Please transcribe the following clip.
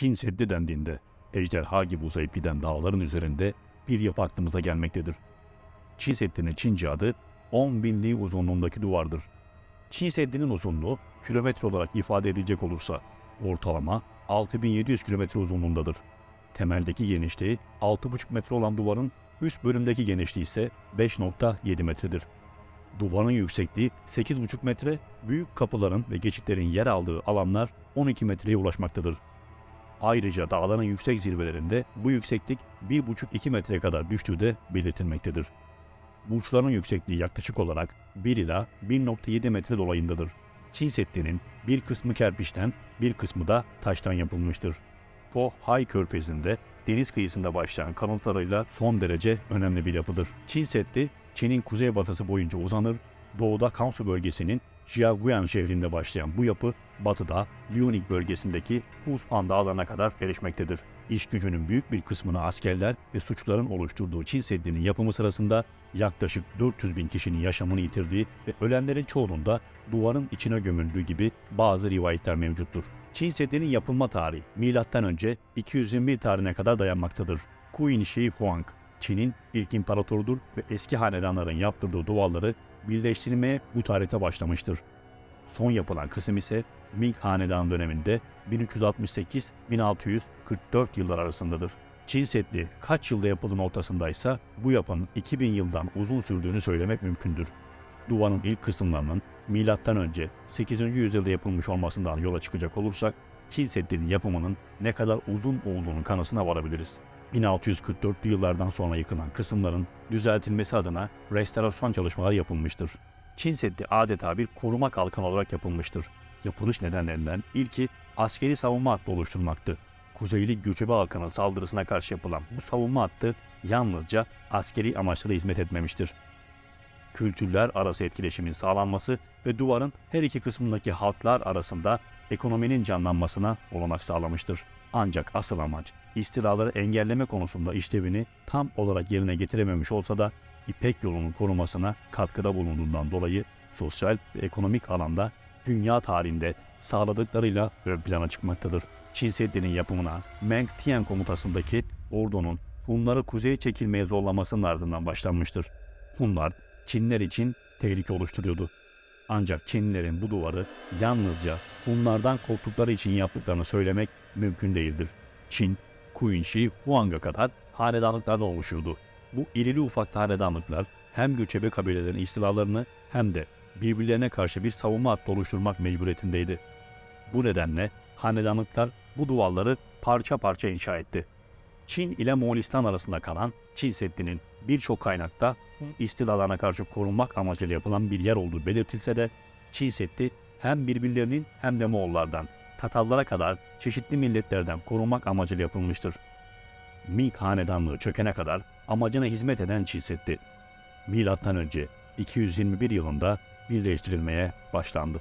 Çin Seddi dendiğinde ejderha gibi uzayıp giden dağların üzerinde bir yapı aklımıza gelmektedir. Çin Seddi'nin Çince adı 10 bin li uzunluğundaki duvardır. Çin Seddi'nin uzunluğu kilometre olarak ifade edilecek olursa ortalama 6700 kilometre uzunluğundadır. Temeldeki genişliği 6,5 metre olan duvarın üst bölümdeki genişliği ise 5.7 metredir. Duvarın yüksekliği 8,5 metre, büyük kapıların ve geçitlerin yer aldığı alanlar 12 metreye ulaşmaktadır. Ayrıca dağların yüksek zirvelerinde bu yükseklik 1,5-2 metreye kadar düştüğü de belirtilmektedir. Burçların yüksekliği yaklaşık olarak 1 ila 1.7 metre dolayındadır. Çin Seddi'nin bir kısmı kerpiçten, bir kısmı da taştan yapılmıştır. Po Hay Körfezi'nde deniz kıyısında başlayan kanıtlarıyla son derece önemli bir yapıdır. Çin Seddi, Çin'in kuzeybatısı boyunca uzanır, doğuda Kansu bölgesinin Jiaguyan şehrinde başlayan bu yapı, batıda Liuning bölgesindeki Huzhan dağlarına kadar erişmektedir. İş gücünün büyük bir kısmını askerler ve suçluların oluşturduğu Çin Seddi'nin yapımı sırasında yaklaşık 400 bin kişinin yaşamını yitirdiği ve ölenlerin çoğunun da duvarın içine gömüldüğü gibi bazı rivayetler mevcuttur. Çin Seddi'nin yapılma tarihi M.Ö. 221 tarihine kadar dayanmaktadır. Queen Shi Huang, Çin'in ilk imparatorudur ve eski hanedanların yaptırdığı duvarları birleştirmeye bu tarihte başlamıştır. Son yapılan kısım ise Ming Hanedanı döneminde 1368-1644 yıllar arasındadır. Çin Seddi kaç yılda yapılın ortasındaysa bu yapının 2000 yıldan uzun sürdüğünü söylemek mümkündür. Duvarın ilk kısımlarının M.Ö. 8. yüzyılda yapılmış olmasından yola çıkacak olursak Çin Seddi'nin yapımının ne kadar uzun olduğunun kanısına varabiliriz. 1644'lü yıllardan sonra yıkılan kısımların düzeltilmesi adına restorasyon çalışmaları yapılmıştır. Çin Seddi adeta bir koruma kalkanı olarak yapılmıştır. Yapılış nedenlerinden ilki askeri savunma hattı oluşturmaktı. Kuzeyli göçebe halkının saldırısına karşı yapılan bu savunma hattı yalnızca askeri amaçlara hizmet etmemiştir. Kültürler arası etkileşimin sağlanması ve duvarın her iki kısmındaki halklar arasında ekonominin canlanmasına olanak sağlamıştır. Ancak asıl amaç istilaları engelleme konusunda işlevini tam olarak yerine getirememiş olsa da İpek yolunun korumasına katkıda bulunduğundan dolayı sosyal ve ekonomik alanda dünya tarihinde sağladıklarıyla ön plana çıkmaktadır. Çin Seddi'nin yapımına Meng Tian komutasındaki ordunun Hunları kuzeye çekilmeye zorlamasının ardından başlanmıştır. Hunlar Çinler için tehlike oluşturuyordu. Ancak Çinlilerin bu duvarı yalnızca Hunlardan korktukları için yaptıklarını söylemek mümkün değildir. Çin, Kuinşi, Huang'a kadar hanedanlıklardan oluşuyordu. Bu irili ufaklı hanedanlıklar hem göçebe kabilelerin istilalarını hem de birbirlerine karşı bir savunma hattı oluşturmak mecburiyetindeydi. Bu nedenle hanedanlıklar bu duvarları parça parça inşa etti. Çin ile Moğolistan arasında kalan Çin Seddi'nin birçok kaynakta istilalarına karşı korunmak amacıyla yapılan bir yer olduğu belirtilse de Çin Seddi hem birbirlerinin hem de Moğollardan, Tatarlara kadar çeşitli milletlerden korunmak amacıyla yapılmıştır. Ming Hanedanlığı çökene kadar amacına hizmet eden Çin Seddi, milattan önce 221 yılında birleştirilmeye başlandı.